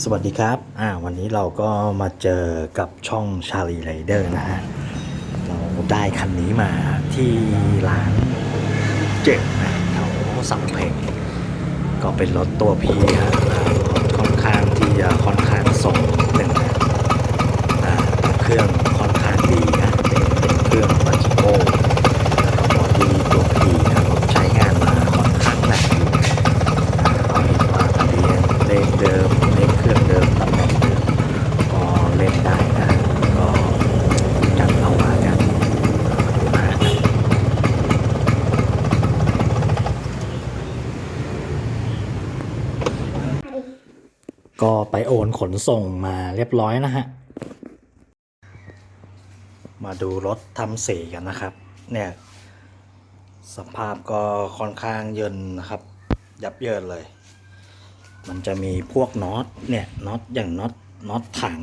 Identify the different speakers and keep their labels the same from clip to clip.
Speaker 1: สวัสดีครับ อ่า วันนี้เราก็มาเจอกับช่องชาลีไรเดอร์นะฮะ เราได้คันนี้มาที่ร้านเจ๋งนะแถวสำเพ็งก็เป็นรถตัวพีฮะรถค่อนข้างที่จะค่อนข้างส่งหนึ่งนะเครื่องค่อนข้างดีนะ เป็นเครื่องมาโก้แล้วก็บอดี้ตัวพีนะรถใช้งานมาค่อนข้างหนักอยู่ ก็เห็นว่าทะเบียนเลขเดิมเลขเครื่องเดิมตำแหน่งเดิมก็เล่นได้นะก็จัดเอามากันดูนะ ก็ไปโอนขนส่งมาเรียบร้อยนะฮะ มาดูรถทำสีกันนะครับ เนี่ยสภาพก็ค่อนข้างเยินนะครับ ยับเยินเลย มันจะมีพวกน็อตเนี่ยน็อตอย่างน็อตน็อตถัง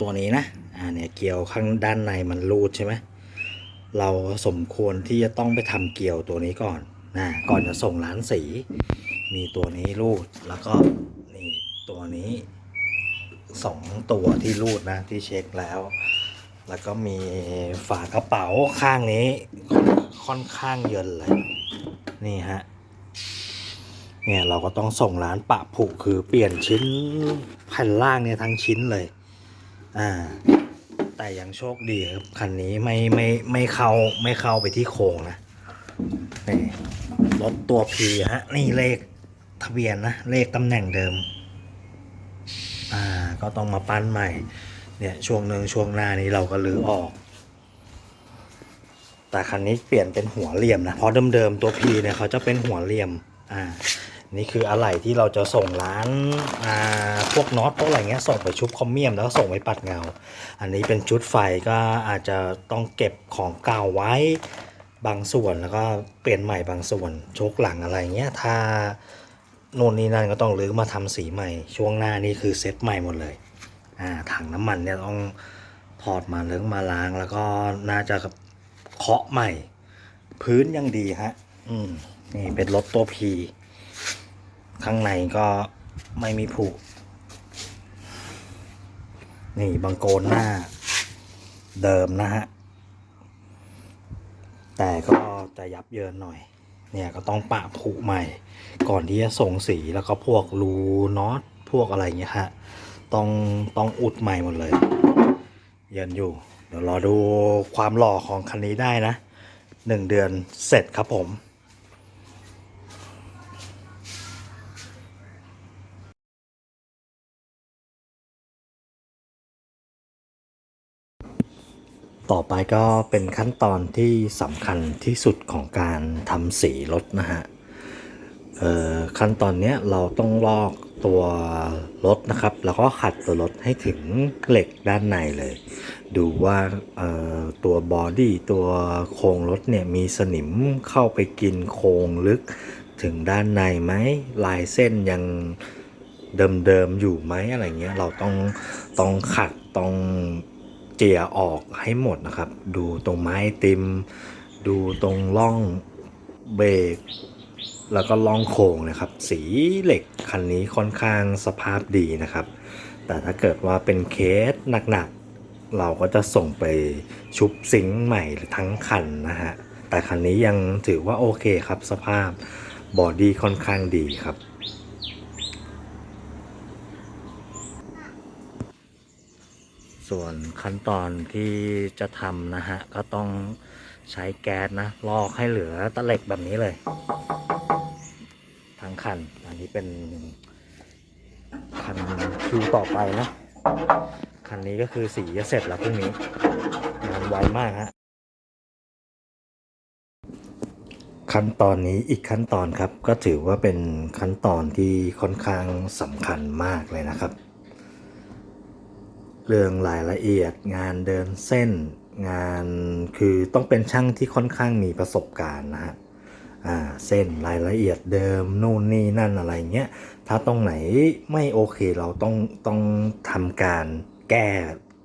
Speaker 1: ตัวนี้นะอ่าเนี่ยเกลียวข้างด้านในมันรูดใช่ไหมเราสมควรที่จะต้องไปทำเกลียวตัวนี้ก่อนนะก่อนจะส่งร้านสี มีตัวนี้รูดแล้วก็ ตัวนี้สองตัวที่รูดนะที่เช็คแล้ว แล้วก็มีฝากระเป๋าข้างนี้ค่อนข้างเยินเลย นี่ฮะเนี่ยเราก็ต้องส่งร้านปะผุคือเปลี่ยนชิ้นแผ่นล่างเนี่ยทั้งชิ้นเลย อ่า แต่ยังโชคดีครับคันนี้ไม่ไม่ไม่เข้าไม่เข้าไปที่โครงนะนี่รถตัวพีฮะ นี่เลขทะเบียนนะ เลขตำแหน่งเดิม อ่าก็ต้องมาปั้นใหม่เนี่ยช่วงหนึ่งช่วงหน้านี้เราก็ลือออก แต่คันนี้เปลี่ยนเป็นหัวเหลี่ยมนะเพราะเดิมๆตัว P เนี่ยเขาจะเป็นหัวเหลี่ยมอ่านี่คืออะไหล่ที่เราจะส่งร้านอ่าพวกน็อตพวกอะไรเงี้ยส่งไปชุบคอมเมียมแล้วส่งไปปัดเงา อันนี้เป็นชุดไฟก็อาจจะต้องเก็บของเก่าไว้บางส่วนแล้วก็เปลี่ยนใหม่บางส่วนชกหลังอะไรเงี้ยถ้า โน่นนี่นั่นก็ต้องรื้อมาทำสีใหม่ ช่วงหน้านี่คือเซ็ตใหม่หมดเลย อ่าถังน้ำมันเนี่ยต้องถอดมาเลื้งมาล้างแล้วก็น่าจะเคาะใหม่ พื้นยังดีฮะ อืมนี่เป็นรถตัวพีข้างในก็ไม่มีผุนี่บังโกนหน้าเดิมนะฮะ แต่ก็จะยับเยินหน่อย เนี่ยก็ต้องปะผุใหม่ ก่อนที่จะส่งสีแล้วก็พวกรูน็อตพวกอะไรเงี้ยฮะต้องต้องอุดใหม่หมดเลยเยันอยู่ เดี๋ยวรอดูความหล่อของคันนี้ได้นะหนึ่งเดือนเสร็จครับผม ต่อไปก็เป็นขั้นตอนที่สำคัญที่สุดของการทำสีรถนะฮะเอ่อขั้นตอนนี้เราต้องลอกตัวรถนะครับ แล้วก็ขัดตัวรถให้ถึงเหล็กด้านในเลย ดูว่าเอ่อตัวบอดี้ตัวโครงรถเนี่ยมีสนิมเข้าไปกินโครงลึกถึงด้านในไหมลายเส้นยังเดิมๆอยู่ไหมอะไรเงี้ยเราต้องต้องขัดต้อง เจียออกให้หมดนะครับ ดูตรงไม้ติม ดูตรงร่องเบรกแล้วก็ล่องโค้งนะครับ สีเหล็กคันนี้ค่อนข้างสภาพดีนะครับ แต่ถ้าเกิดว่าเป็นเคสหนักๆ เราก็จะส่งไปชุบซิงค์ใหม่ทั้งคันนะฮะแต่คันนี้ยังถือว่าโอเคครับสภาพบอดี้ค่อนข้างดีครับ ส่วนขั้นตอนที่จะทำนะฮะ ก็ต้องใช้แก๊สนะ ลอกให้เหลือตะเหล็กแบบนี้เลย ทั้งคัน อันนี้เป็นคันคิวต่อไปนะ คันนี้ก็คือสีจะเสร็จแล้วพรุ่งนี้งานไวมากฮะขั้นตอนนี้อีกขั้นตอนครับ ก็ถือว่าเป็นขั้นตอนที่ค่อนข้างสำคัญมากเลยนะครับ เรื่องรายละเอียด งานเดินเส้น งานคือต้องเป็นช่างที่ค่อนข้างมีประสบการณ์นะฮะเส้นรายละเอียดเดิมนู่นนี่นั่นอะไรเงี้ยถ้าตรงไหนไม่โอเคเราต้องต้องทำการแก้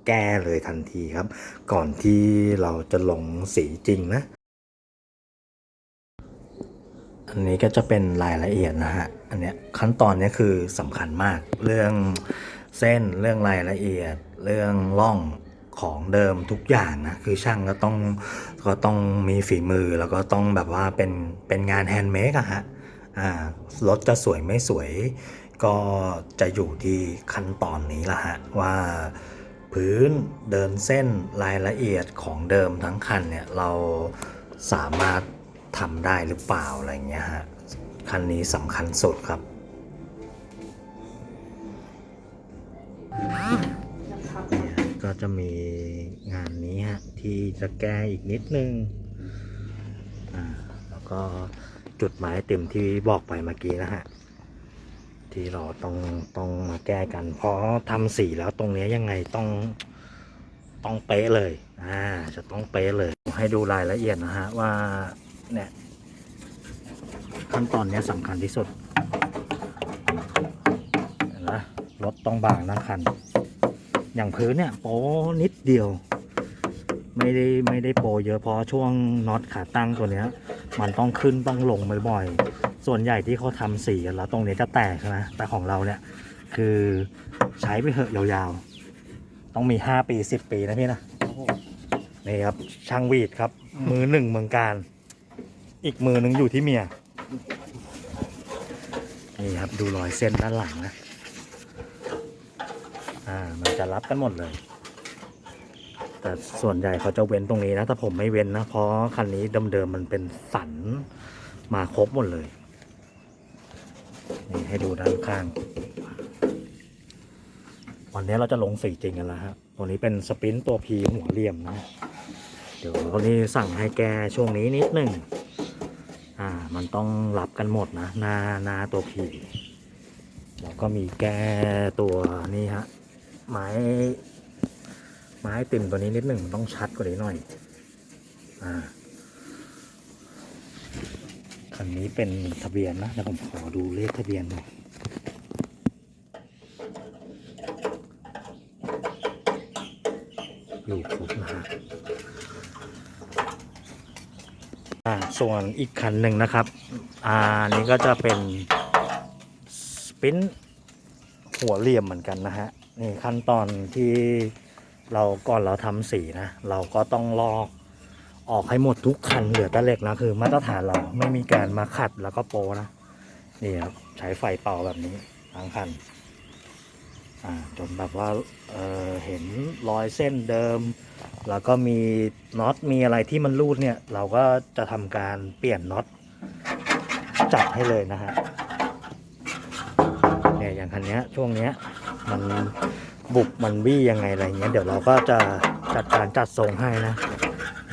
Speaker 1: แก้เลยทันทีครับ ก่อนที่เราจะลงสีจริงนะ อันนี้ก็จะเป็นรายละเอียดนะฮะอันเนี้ยขั้นตอนนี้คือสำคัญมากเรื่องเส้นเรื่องรายละเอียด เรื่องร่องของเดิมทุกอย่างนะคือช่างก็ต้องก็ต้องมีฝีมือแล้วก็ต้องแบบว่าเป็นเป็นงานแฮนด์เมดอะฮะอ่ารถจะสวยไม่สวย ก็จะอยู่ที่ขั้นตอนนี้ละฮะว่าพื้นเดินเส้นรายละเอียดของเดิมทั้งคันเนี่ยเราสามารถทำได้หรือเปล่าอะไรเงี้ยฮะคันนี้สำคัญสุดครับ ก็จะมีงานนี้ฮะที่จะแก้อีกนิดนึงอ่าแล้วก็จุดหมายเติ่มที่บอกไปเมื่อกี้นะฮะที่เราต้องต้องมาแก้กัน เพราะทำสีแล้วตรงนี้ยังไงต้องต้องเป๊ะเลย อ่า จะต้องเป๊ะเลย ให้ดูรายละเอียดนะฮะว่าเนี่ยขั้นตอนนี้สำคัญที่สุดนไหมรถต้องบางทั้งคัน อย่างพื้นเนี่ยโป้นิดเดียว ไม่ได้ไม่ได้โปรเยอะเพราะช่วงน็อตขาตั้งตัวเนี้ย มันต้องขึ้นต้องลงบ่อยๆส่วนใหญ่ที่เขาทำสีกันแล้วตรงนี้จะแตกใช่ไหมแต่ของเราเนี่ยคือใช้ไปเหอะยาวๆ ต้องมี 5 ปี 10 ปีนะพี่นะนี่ครับช่างวีดครับ มือหนึ่งเมืองการ อีกมือหนึ่งอยู่ที่เมียนี่ครับดูรอยเส้นด้านหลังนะอ่ามัน จะรับกันหมดเลย แต่ส่วนใหญ่เขาจะเว้นตรงนี้นะถ้าผมไม่เว้นนะ เพราะคันนี้เดิมๆมันเป็นสันมาครบหมดเลย นี่ให้ดูด้านข้าง วันนี้เราจะลงสีจริงกันแล้วฮะ ตัวนี้เป็นสปรินต์ตัวพีหัวเหลี่ยมนะ เดี๋ยววันนี้สั่งให้แกช่วงนี้นิดหนึ่ง อ่า มันต้องรับกันหมดนะ หน้าหน้าตัวพีแล้วก็มีแก้ตัวนี่ฮะ ไม้ไม้ติ่มตัวนี้นิดหนึ่งมันต้องชัดกว่านี้หน่อย อ่า คันนี้เป็นทะเบียนนะเดี๋ยวผมขอดูเลขทะเบียนหน่อยอยู่ครบนะฮะอ่า ส่วนอีกคันหนึ่งนะครับ อ่าอันนี้ก็จะเป็นสปินหัวเหลี่ยมเหมือนกันนะฮะ นี่ขั้นตอนที่เราก่อนเราทำสีนะ เราก็ต้องลอกออกให้หมดทุกคันเหลือแต่เหล็กนะคือ มาตรฐานเราไม่มีการมาขัดแล้วก็โปนะนี่ครับใช้ไฟเป่าแบบนี้ทั้งคันอ่าจนแบบว่าเออเห็นรอยเส้นเดิม แล้วก็มีน็อตมีอะไรที่มันรูดเนี่ย เราก็จะทำการเปลี่ยนน็อตจับให้เลยนะฮะเนี่ยอย่างคันเนี้ยช่วงเนี้ย มันบุบมันบี้ยังไงอะไรเงี้ยเดี๋ยวเราก็จะจัดการจัดทรงให้นะ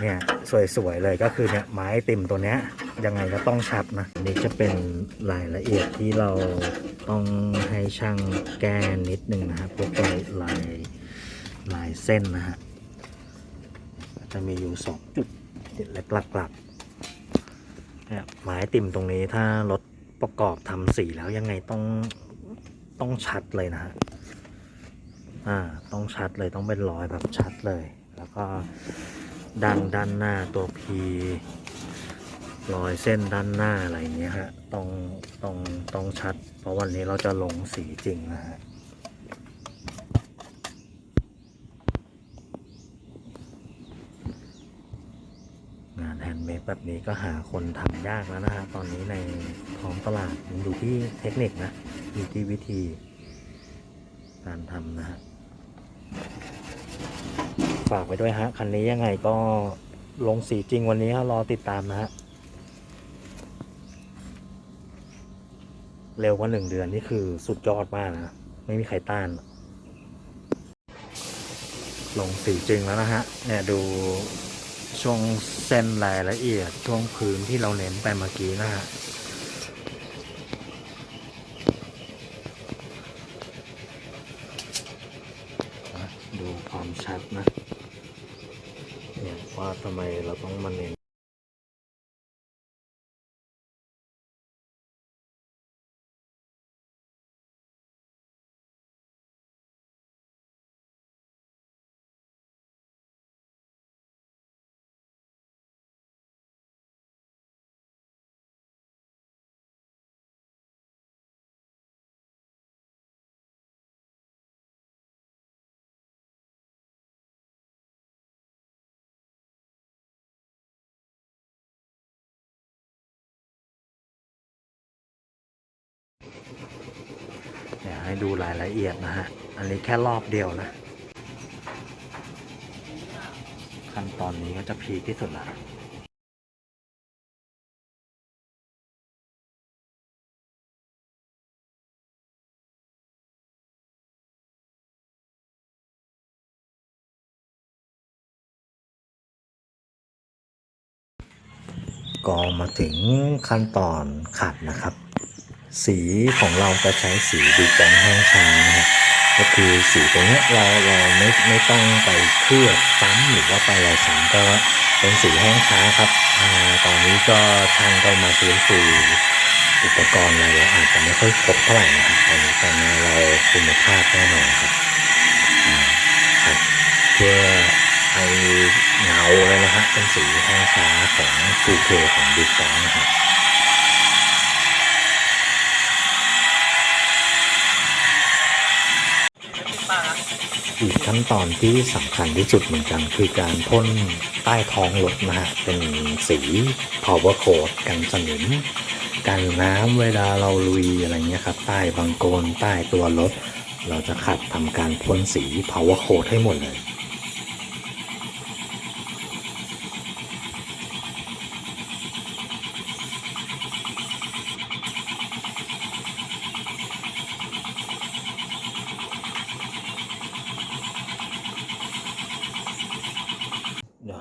Speaker 1: เนี่ยสวยๆเลยก็คือเนี่ยไม้ติ่มตัวเนี้ยยังไงก็ต้องชัดนะนนี้จะเป็นรายละเอียดที่เราต้องให้ช่างแก้นิดนึงนะครับพวกลายลายลายเส้นนะฮะจะมีอยู่สองจุดเล็กหลักๆเนี่ยไม้ติ่มตรงนี้ถ้ารถประกอบทำสีแล้วยังไงต้องต้องชัดเลยนะฮะ อ่าต้องชัดเลยต้องเป็นรอยแบบชัดเลย แล้วก็ดันด้านหน้าตัวพีรอยเส้นด้านหน้าอะไรอย่างเงี้ยฮะต้องต้องต้องชัด เพราะวันนี้เราจะลงสีจริงนะฮะงานแฮนด์เมดแบบนี้ก็หาคนทำยากแล้วนะฮะตอนนี้ในท้องตลาดมันอยู่ที่เทคนิคนะอยู่ที่วิธีการทำนะฮะ ฝากไว้ด้วยฮะ คันนี้ยังไงก็ลงสีจริงวันนี้ฮะรอติดตามนะฮะ เร็วกว่าหนึ่งเดือนนี่คือสุดยอดมากนะ ไม่มีใครต้าน ลงสีจริงแล้วนะฮะ เนี่ยดูช่วงเส้นรายละเอียดช่วงพื้นที่เราเน้นไปเมื่อกี้นะฮะ ดูความชัดนะ เนี่ยว่าทำ ไมเราต้องมาเน้น ดูรายละเอียดนะฮะ อันนี้แค่รอบเดียวนะ ขั้นตอนนี้ก็จะพีคที่สุดละก็มาถึงขั้นตอนขัดนะครับ สีของเราจะใช้สีดูแกงแห้งช้านะครับก็คือสีตรงนี้เราเราไม่ไม่ต้องไปเคลือบซ้ำหรือว่าไปอะไรซ้ำก็เป็นสีแห้งช้าครับอาตอนนี้ก็ช่างก็มาฟื้นฟูอุปกรณ์อะไรเราอาจจะไม่ค่อยครบเท่าไหร่นะครับตอนนี้แต่งานเราคุณภาพแน่นอนครับครับเพื่อให้เงาเลยนะฮะเป็นสีแห้งช้าของ 2K ของดูแกงนะครับ อีกขั้นตอนที่สำคัญที่สุดเหมือนกันคือการพ่นใต้ท้องรถนะฮะเป็นสี power coat กันสนิมกันน้ำเวลาเราลุยอะไรเงี้ยครับ ใต้บังโกนใต้ตัวรถ เราจะขัดทำการพ่นสี power coat ให้หมดเลย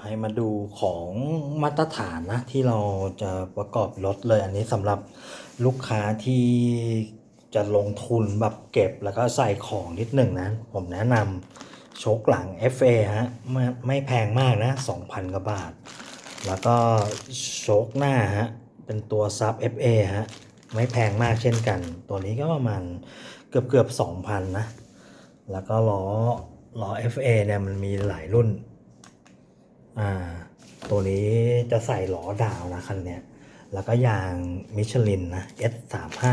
Speaker 1: ให้มาดูของมาตรฐานนะที่เราจะประกอบรถเลยอันนี้สำหรับลูกค้าที่จะลงทุนแบบเก็บแล้วก็ใส่ของนิดหนึ่งนะ ผมแนะนำโชคหลัง FA ฮะไม่ไม่แพงมากนะ 2,000 กว่าบาท แล้วก็โชคหน้าฮะเป็นตัวซับ FA ฮะไม่แพงมากเช่นกัน ตัวนี้ก็ประมาณเกือบเกือบ2,000 นะ แล้วก็ล้อล้อ FA เนี่ยมันมีหลายรุ่น อ่าตัวนี้จะใส่ล้อดาวนะคันเนี้ยแล้วก็ยางมิชลินนะ S35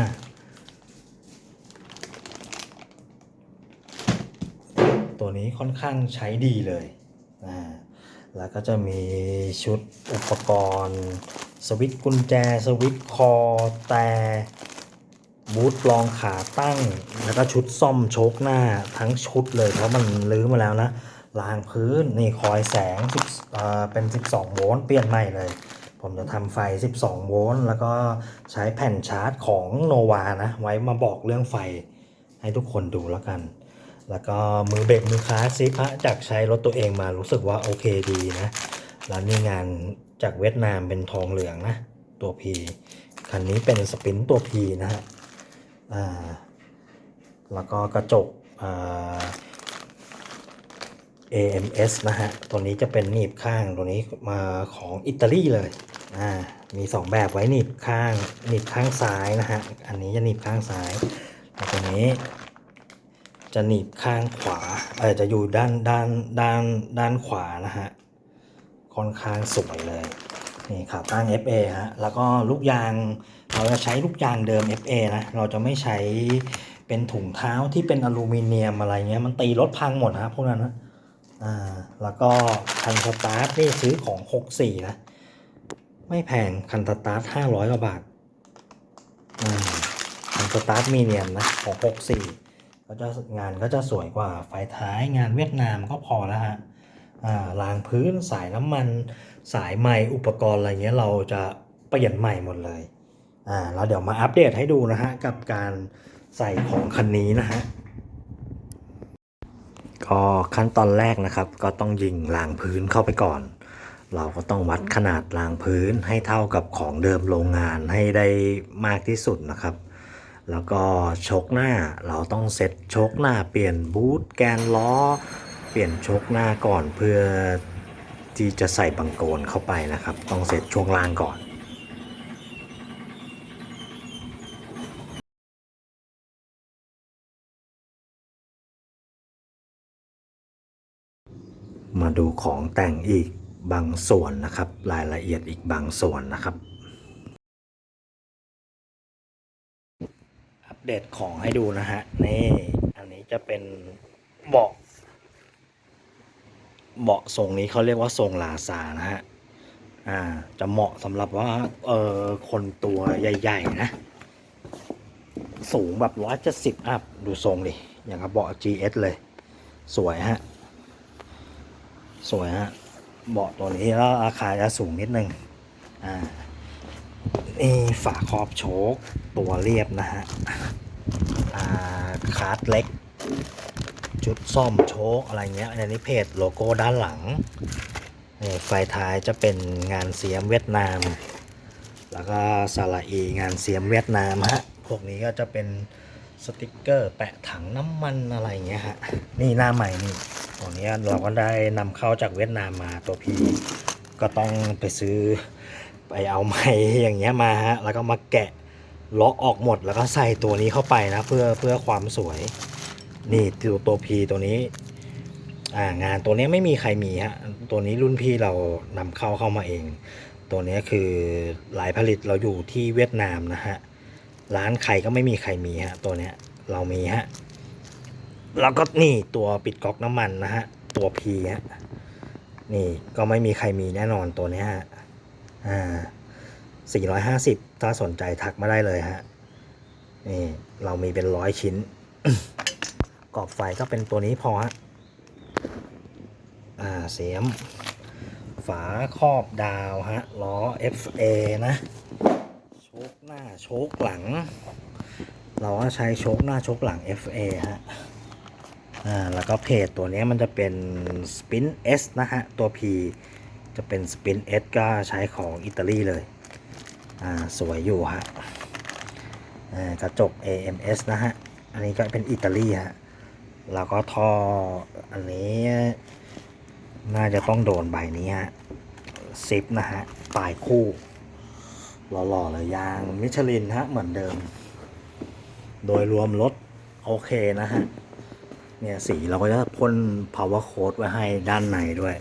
Speaker 1: ตัวนี้ค่อนข้างใช้ดีเลยอ่าแล้วก็จะมีชุดอุปกรณ์สวิตช์กุญแจ สวิตช์คอแต่บูทรองขาตั้ง แล้วก็ชุดซ่อมโชคหน้าทั้งชุดเลยเพราะมันลื้อมาแล้วนะ รางพื้นนี่คอยแสง10เอ่อเป็น 12 โวลต์เปลี่ยนใหม่เลย ผมจะทำไฟ 12 โวลต์แล้วก็ใช้แผ่นชาร์จของโนวานะ ไว้มาบอกเรื่องไฟให้ทุกคนดูแล้วกัน แล้วก็มือเบรกมือคลาสซิพะจากใช้รถตัวเองมารู้สึกว่าโอเคดีนะ แล้วนี่งานจากเวียดนามเป็นทองเหลืองนะ ตัว P คันนี้เป็นสปินตัว P นะฮะอ่าแล้วก็กระจกอ่า AMS นะฮะ ตัวนี้จะเป็นหนีบข้าง ตัวนี้มาของอิตาลีเลย อ่า มี 2 แบบไว้หนีบข้าง หนีบข้างซ้ายนะฮะ อันนี้จะหนีบข้างซ้าย ตัวนี้ จะหนีบข้างขวา เออจะอยู่ด้านด้านด้านด้านขวานะฮะ ค่อนข้างสวยเลย นี่ขาตั้ง FA ฮะ แล้วก็ลูกยาง เราจะใช้ลูกยางเดิม FA นะ เราจะไม่ใช้เป็นถุงเท้าที่เป็นอลูมิเนียมอะไรเงี้ย มันตีรถพังหมดนะพวกนั้นนะ อ่าแล้วก็คันสตาร์ทนี่ซื้อของ 64 นะ ไม่แพงคันสตาร์ท500กว่าบาทอ่าคันสตาร์ทมีเนียมนะของ 64 ก็จะงานก็จะสวยกว่าไฟท้ายงานเวียดนามก็พอแล้วฮะอ่ารางพื้นสายน้ำมันสายไม้อุปกรณ์อะไรเงี้ยเราจะเปลี่ยนใหม่หมดเลยอ่าแล้วเดี๋ยวมาอัปเดตให้ดูนะฮะกับการใส่ของคันนี้นะฮะ ก็ขั้นตอนแรกนะครับ ก็ต้องยิงรางพื้นเข้าไปก่อน เราก็ต้องวัดขนาดรางพื้นให้เท่ากับของเดิมโรงงานให้ได้มากที่สุดนะครับ แล้วก็โชคหน้าเราต้องเซ็ตโชคหน้าเปลี่ยนบูทแกนล้อ เปลี่ยนโชคหน้าก่อนเพื่อที่จะใส่บังโกนเข้าไปนะครับ ต้องเซ็ตช่วงล่างก่อน มาดูของแต่งอีกบางส่วนนะครับ รายละเอียดอีกบางส่วนนะครับ อัปเดตของให้ดูนะฮะนี่อันนี้จะเป็นเบาะเบาะทรงนี้เขาเรียกว่าทรงลาซานะฮะอ่าจะเหมาะสำหรับว่าเออคนตัวใหญ่ ๆ นะ สูงแบบร้อยเจ็ดสิบอัพดูทรงดิอย่างกับเบาะ GS เลย สวยฮะ สวยฮะเบาะตัวนี้แล้วราคาจะสูงนิดนึงอ่านี่ฝาครอบโชคตัวเรียบนะฮะอ่าคาร์ดเล็ก จุดซ่อมโชคอะไรเงี้ยอันนี้เพจโลโก้ด้านหลังนี่ไฟท้ายจะเป็นงานเสียมเวียดนาม แล้วก็สระอีงานเสียมเวียดนามฮะพวกนี้ก็จะเป็นสติกเกอร์แปะถังน้ำมันอะไรเงี้ยฮะนี่หน้าใหม่นี่ ตัวนี้เราก็ได้นำเข้าจากเวียดนามมาตัวพีก็ต้องไปซื้อไปเอาใหม่อย่างเงี้ยมาฮะแล้วก็มาแกะล้อออกหมดแล้วก็ใส่ตัวนี้เข้าไปนะเพื่อเพื่อความสวย นี่ตัวตัวพีตัวนี้อ่างานตัวนี้ไม่มีใครมีฮะตัวนี้รุ่นพี่เรานำเข้าเข้ามาเอง ตัวนี้คือลายผลิตเราอยู่ที่เวียดนามนะฮะร้านใครก็ไม่มีใครมีฮะตัวเนี้ยเรามีฮะ แล้วก็นี่ตัวปิดก๊อกน้ำมันนะฮะ ตัวพีฮะ นี่ก็ไม่มีใครมีแน่นอนตัวเนี้ยฮะ อ่า450ถ้าสนใจทักมาได้เลยฮะ นี่เรามีเป็นร้อยชิ้น กรอบไฟก็เป็นตัวนี้พอฮะ อ่าเสียม ฝาครอบดาวฮะ ล้อ FA นะ โชคหน้าโชคหลัง เราก็ใช้โชคหน้าโชคหลัง FA ฮะ อ่าแล้วก็เพจตัวนี้มันจะเป็น Spin S นะฮะ ตัว P จะเป็น Spin S ก็ใช้ของอิตาลีเลย อ่า สวยอยู่ฮะกระจก AMS นะฮะ อันนี้ก็เป็นอิตาลีฮะ แล้วก็ท่ออันนี้ น่าจะต้องโดนใบนี้ฮะซิปนะฮะ ปลายคู่หล่อๆเลยยางมิชลินฮะ เหมือนเดิม โดยรวมรถโอเคนะฮะ เนี่ยสีเราก็จะพ่น power coat ไว้ให้ด้านในด้วย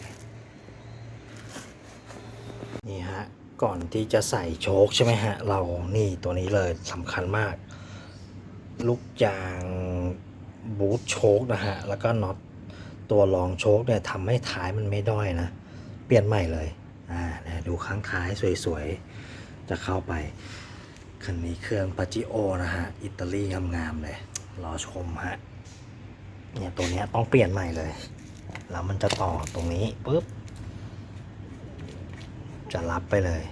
Speaker 1: นี่ฮะ ก่อนที่จะใส่โชคใช่ไหมฮะ เรานี่ตัวนี้เลยสำคัญมาก ลูกยางบูทโชคนะฮะ แล้วก็น็อตตัวรองโชคเนี่ยทำให้ท้ายมันไม่ด้อยนะ เปลี่ยนใหม่เลย อ่าเนี่ยดูข้างท้ายสวยๆ จะเข้าไป คันนี้เครื่องปาจิโอนะฮะ อิตาลีงามๆเลย รอชมฮะ เนี่ยตัวนี้ต้องเปลี่ยนใหม่เลย แล้วมันจะต่อตรงนี้ปุ๊บ จะรับไปเลย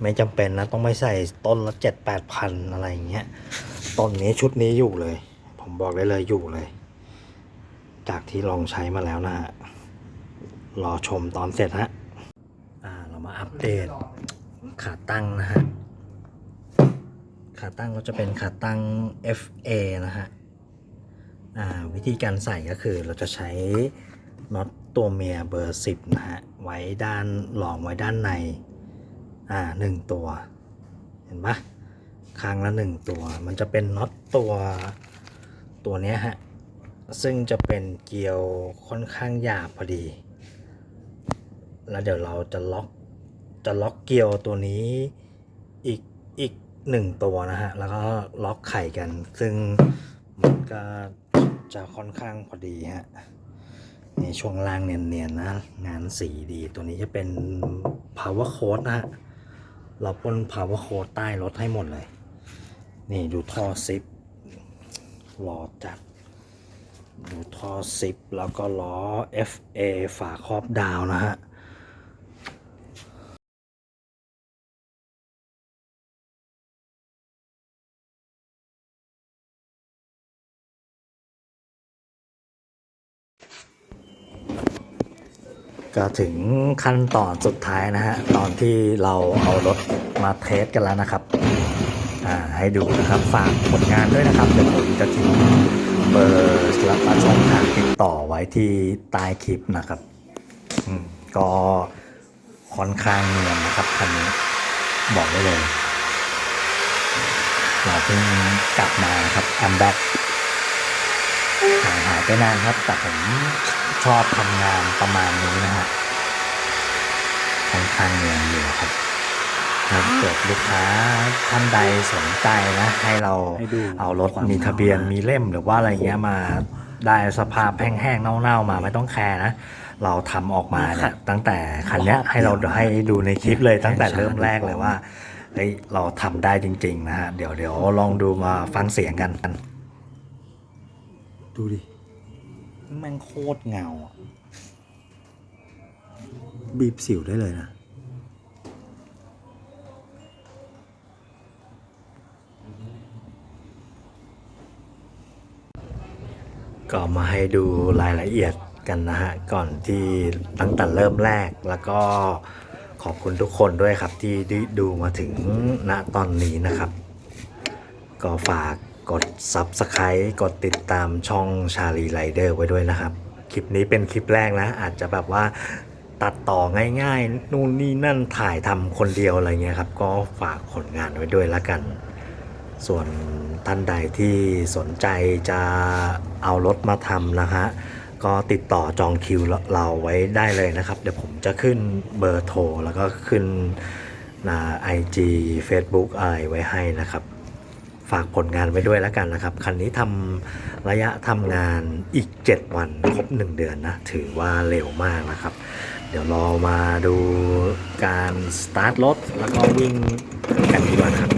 Speaker 1: ไม่จำเป็นนะ ต้องไม่ใส่ต้นละเจ็ดแปดพันอะไรอย่างเงี้ย ต้นนี้ชุดนี้อยู่เลย ผมบอกได้เลยอยู่เลย จากที่ลองใช้มาแล้วนะฮะ รอชมตอนเสร็จฮะ อ่า เรามาอัปเดตขาตั้งนะฮะขาตั้งก็จะเป็นขาตั้ง FA นะฮะ วิธีการใส่ก็คือเราจะใช้น็อตตัวเมียเบอร์ 10 นะฮะ ไว้ด้านหลอมไว้ด้านใน อ่าหนึ่งตัว เห็นปะข้างละหนึ่งตัว มันจะเป็นน็อตตัวตัวเนี้ยฮะ ซึ่งจะเป็นเกลียวค่อนข้างหยาบพอดี แล้วเดี๋ยวเราจะล็อกจะล็อกเกลียวตัวนี้อีกอีกหนึ่งตัวนะฮะ แล้วก็ล็อกไข่กัน ซึ่งมันก็ จะค่อนข้างพอดีฮะในช่วงล่างเนียนๆนะ งานสีดีตัวนี้จะเป็น power coat นะฮะ เราพ่น power coat ใต้รถให้หมดเลย นี่ดูท่อซิปหล่อจัด ดูท่อซิปแล้วก็ล้อ FA ฝาครอบดาวนะฮะ ก็ถึงขั้นตอนสุดท้ายนะฮะตอนที่เราเอารถมาเทสกันแล้วนะครับอ่าให้ดูนะครับฝากผลงานด้วยนะครับเดี๋ยวผมจะทิ้งเบอร์และช่องทางติดต่อไว้ที่ใต้คลิปนะครับอืมก็ค่อนข้างเนียนนะครับคันนี้บอกได้เลยเราเพิ่งกลับมาครับแอมแบ็ก ไปนานครับ แต่ผมชอบทำงานประมาณนี้นะฮะค่อนข้างเนียนอยู่ครับถ้าเกิดลูกค้าท่านใดสนใจนะ ให้เรา
Speaker 2: ให้ดู
Speaker 1: เอารถ
Speaker 2: ความ
Speaker 1: มีทะเบียน
Speaker 2: เก่านะ
Speaker 1: มีเล่มหรือว่าอะไรเงี้ยมาได้สภาพแห้งๆเน่าๆมาไม่ต้องแคร์นะ เราทำออกมาเนี่ยตั้งแต่คันเนี้ยให้เราให้ดูในคลิปเลยตั้งแต่เริ่มแรกเลยว่าเฮ้ยเราทำได้จริง ๆ นะฮะเดี๋ยวเดี๋ยวลองดูมาฟังเสียงกัน ดูดิ แม่งโคตรเงาอะบีบสิวได้เลยนะ ก็มาให้ดูรายละเอียดกันนะฮะ ก่อนที่ตั้งแต่เริ่มแรกแล้วก็ขอบคุณทุกคนด้วยครับที่ได้ดูมาถึงณตอนนี้นะครับ ก็ฝาก กด Subscribe กดติดตามช่องชาลีไรเดอร์ไว้ด้วยนะครับ คลิปนี้เป็นคลิปแรกนะ อาจจะแบบว่าตัดต่อง่ายๆ นู่นนี่นั่นถ่ายทำคนเดียวอะไรเงี้ยครับ ก็ฝากผลงานไว้ด้วยละกัน ส่วนท่านใดที่สนใจจะเอารถมาทำนะฮะ ก็ติดต่อจองคิวเราไว้ได้เลยนะครับ เดี๋ยวผมจะขึ้นเบอร์โทร แล้วก็ขึ้นไอจีเฟซบุ๊กอะไรไว้ให้นะครับ ฝากผลงานไว้ด้วยแล้วกันนะครับ คันนี้ทำระยะทำงานอีก 7 วันครบ 1 เดือนนะ ถือว่าเร็วมากนะครับ เดี๋ยวรอมาดูการสตาร์ทรถแล้วก็วิ่งกันดีกว่าครับ